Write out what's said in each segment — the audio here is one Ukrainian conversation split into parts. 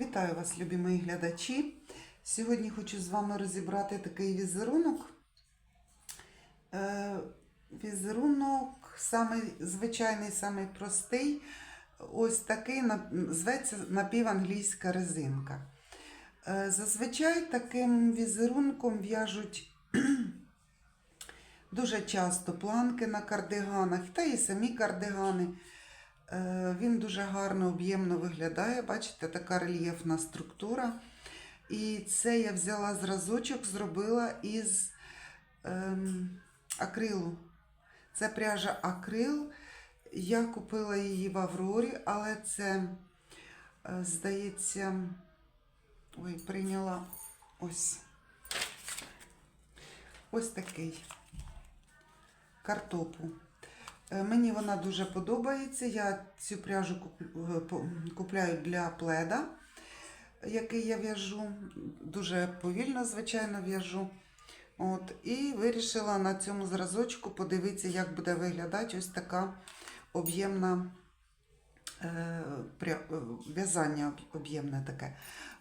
Вітаю вас, любі мої глядачі. Сьогодні хочу з вами розібрати такий візерунок. Е, візерунок самий звичайний, самий простий. Ось такий зветься напіванглійська резинка. Е, зазвичай таким візерунком в'яжуть дуже часто планки на кардиганах, та і самі кардигани. Е, Він дуже гарно, об'ємно виглядає. Бачите, така рельєфна структура. І це я взяла зразочок, зробила із ем, акрилу. Це пряжа акрил. Я купила її в Аврорі, але це, е, здається, ой, прийняла ось. Ось такий картопу. Е, Мені вона дуже подобається. Я цю пряжу е, купляю для пледа, який я в'яжу. Дуже повільно, звичайно, в'яжу. От, і вирішила на цьому зразочку подивитися, як буде виглядати ось така об'ємна е, е, в'язання об'ємне таке.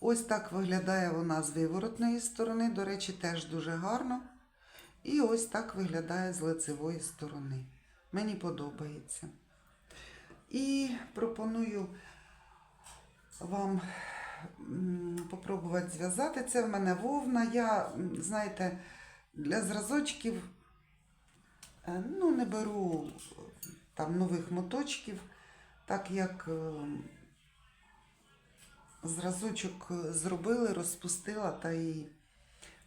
Ось так виглядає вона з виворотної сторони. До речі, теж дуже гарно. І ось так виглядає з лицевої сторони. Мені подобається. І пропоную вам попробувати зв'язати. Це в мене вовна. Я, знаєте, для зразочків е, ну, не беру е, там нових моточків, так як е, зразочок зробили, розпустила та і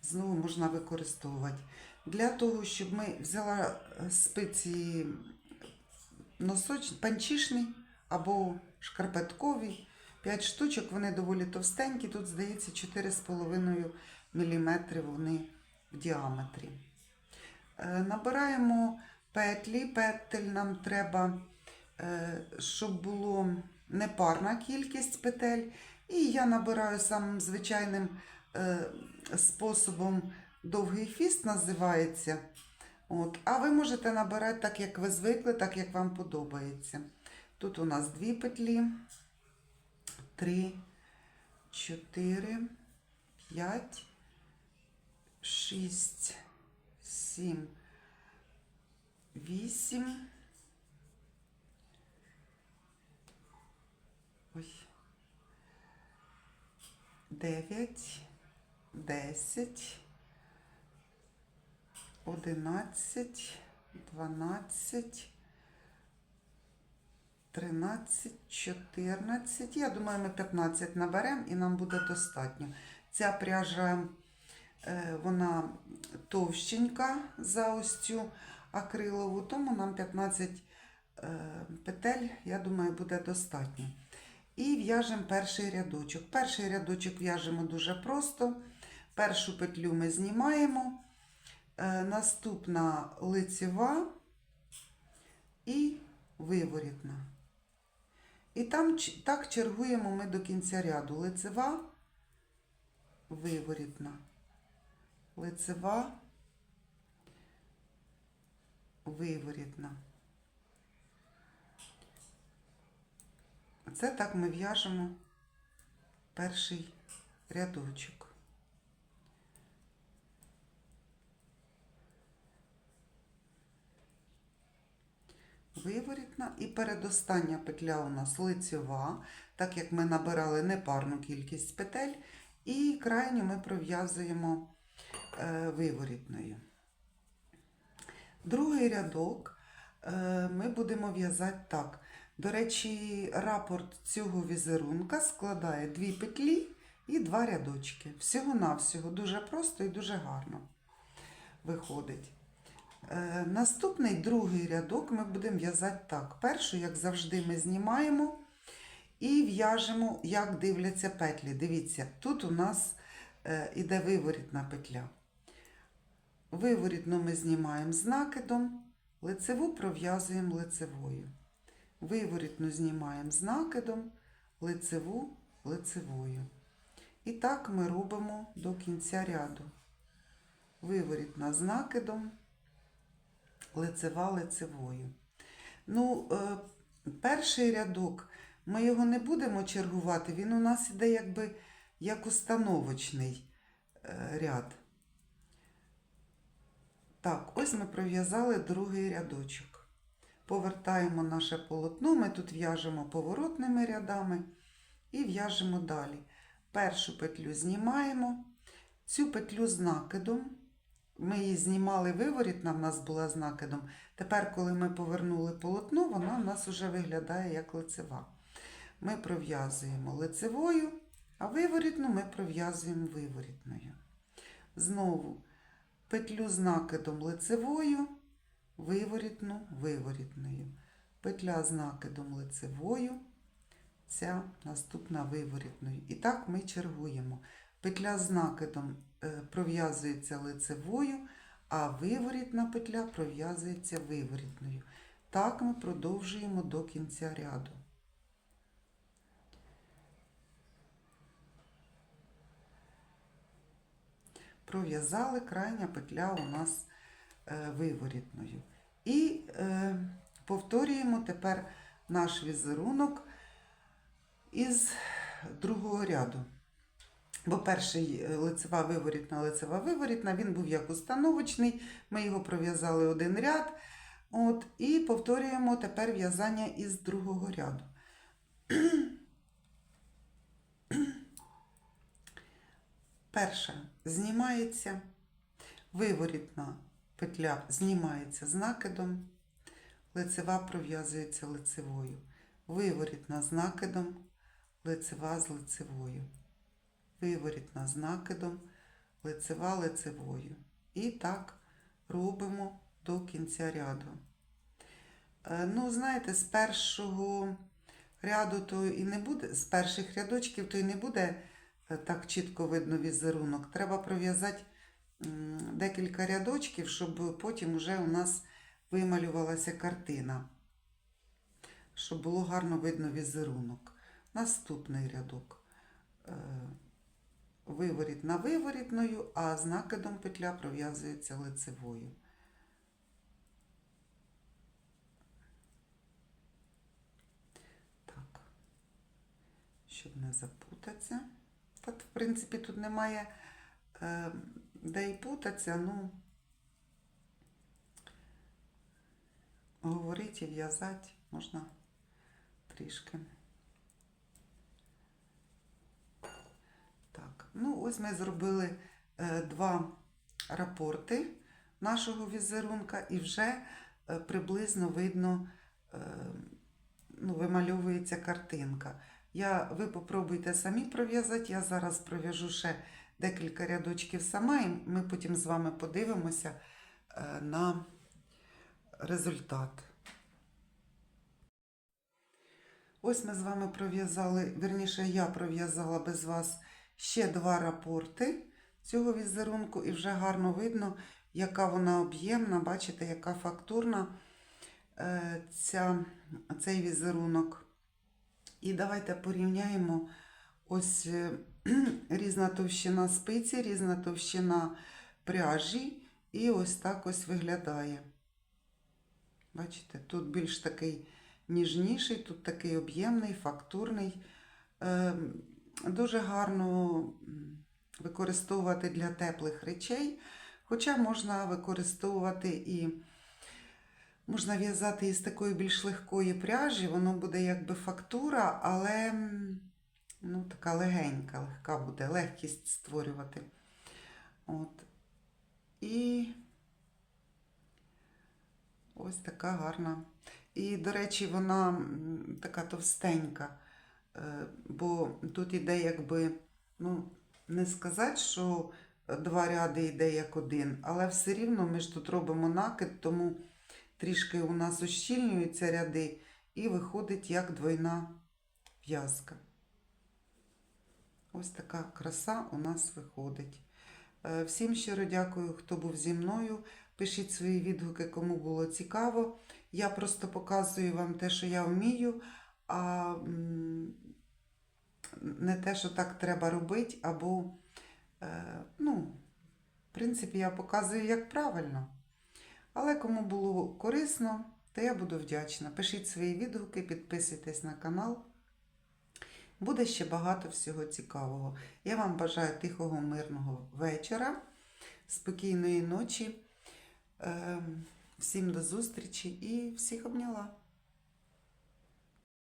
знову можна використовувати. Для того, щоб ми взяла е, спиці носоч, панчішний або шкарпетковий. 5 штучок, вони доволі товстенькі. Тут, здається, 4,5 мм вони в діаметрі. Е, Набираємо петлі. Петель нам треба, е, щоб було непарна кількість петель. І я набираю самим звичайним способом довгий фіст називається. От. А ви можете набирати так, як ви звикли, так як вам подобається. Тут у нас дві петлі, три, чотири, п'ять, шість, сім, вісім. Дев'ять, десять. 11, 12, 13, 14. Я думаю, ми 15 наберемо і нам буде достатньо. Ця пряжа, е, вона товщенька за ось цю акрилову, тому нам 15 е, петель, я думаю, буде достатньо. І в'яжемо перший рядочок. Перший рядочок в'яжемо дуже просто. Першу петлю ми знімаємо. Е, Наступна лицева і виворітна. І там так чергуємо ми до кінця ряду. Лицева, виворітна. Лицева, виворітна. Це так ми в'яжемо перший рядочок. Виворітна і передостання петля у нас лицьова, так як ми набирали непарну кількість петель, і крайню ми пров'язуємо е, виворітною. Другий рядок е, ми будемо в'язати так. До речі, рапорт цього візерунка складає дві петлі і два рядочки. Всього-навсього дуже просто і дуже гарно виходить. Е, Наступний другий рядок ми будемо в'язати так. Першу, як завжди, ми знімаємо і в'яжемо, як дивляться петлі. Дивіться, тут у нас е, іде виворітна петля. Виворітну ми знімаємо з накидом, лицеву пров'язуємо лицевою. Виворітну знімаємо з накидом, лицеву лицевою. І так ми робимо до кінця ряду. Виворітна з накидом, лицева лицевою. Ну, е, перший рядок Ми його не будемо чергувати, він у нас іде якби як установочний е, ряд. Так, ось ми пров'язали другий рядочок. Повертаємо наше полотно, ми тут в'яжемо поворотними рядами і в'яжемо далі. Першу петлю знімаємо, цю петлю з накидом. Ми її знімали виворітна, в нас була з накидом. Тепер, коли ми повернули полотно, вона в нас вже виглядає як лицева. Ми пров'язуємо лицевою, а виворітну ми пров'язуємо виворітною. Знову петлю з накидом лицевою, виворітну виворітною. Петля з накидом лицевою, ця наступна виворітною. І так ми чергуємо. Петля з накидом е, пров'язується лицевою, а виворітна петля пров'язується виворітною. Так ми продовжуємо до кінця ряду. Пров'язали крайня петля у нас е, виворітною. І е, повторюємо тепер наш візерунок із другого ряду. Бо перший е, лицева виворітна, лицева виворітна, він був як установочний. Ми його пров'язали один ряд. От, і повторюємо тепер в'язання із другого ряду. Перша знімається, виворітна петля знімається з накидом, лицева пров'язується лицевою. Виворітна з накидом, лицева з лицевою. Виворітна з накидом, лицева лицевою. І так робимо до кінця ряду. Е, Ну, знаєте, з першого ряду то і не буде, з перших рядочків то і не буде е, так чітко видно візерунок. Треба пров'язати декілька рядочків, щоб потім уже у нас вималювалася картина. Щоб було гарно видно візерунок. Наступний рядок. Е, Виворіт на виворітною, а з накидом петля пров'язується лицевою. Так, щоб не запутатися. Та, в принципі, тут немає е, де і путатися, ну, говорити і в'язати можна трішки. Так, ну ось ми зробили е, два рапорти нашого візерунка і вже е, приблизно видно, е, ну, вимальовується картинка. Я, ви попробуйте самі пров'язати, я зараз пров'яжу ще декілька рядочків сама, і ми потім з вами подивимося на результат. Ось ми з вами пров'язали, вірніше, я пров'язала без вас ще два рапорти цього візерунку, і вже гарно видно, яка вона об'ємна, бачите, яка фактурна е, ця, цей візерунок. І давайте порівняємо ось е, різна товщина спиці, різна товщина пряжі, і ось так ось виглядає. Бачите, тут більш такий ніжніший, тут такий об'ємний, фактурний. Дуже гарно використовувати для теплих речей, хоча можна використовувати і можна в'язати із такої більш легкої пряжі, воно буде якби фактура, але ну, така легенька, легка буде, легкість створювати. От. І ось така гарна. І, до речі, вона така товстенька. Е, бо тут іде якби, ну, не сказати, що два ряди йде як один, але все рівно ми ж тут робимо накид, тому трішки у нас ущільнюються ряди і виходить як двойна в'язка. Ось така краса у нас виходить. Е, Всім щиро дякую, хто був зі мною. Пишіть свої відгуки, кому було цікаво. Я просто показую вам те, що я вмію, а не те, що так треба робити, або, е, ну, в принципі, я показую, як правильно. Але кому було корисно, то я буду вдячна. Пишіть свої відгуки, підписуйтесь на канал. Буде ще багато всього цікавого. Я вам бажаю тихого, мирного вечора, спокійної ночі. Ем, Всім до зустрічі і всіх обняла.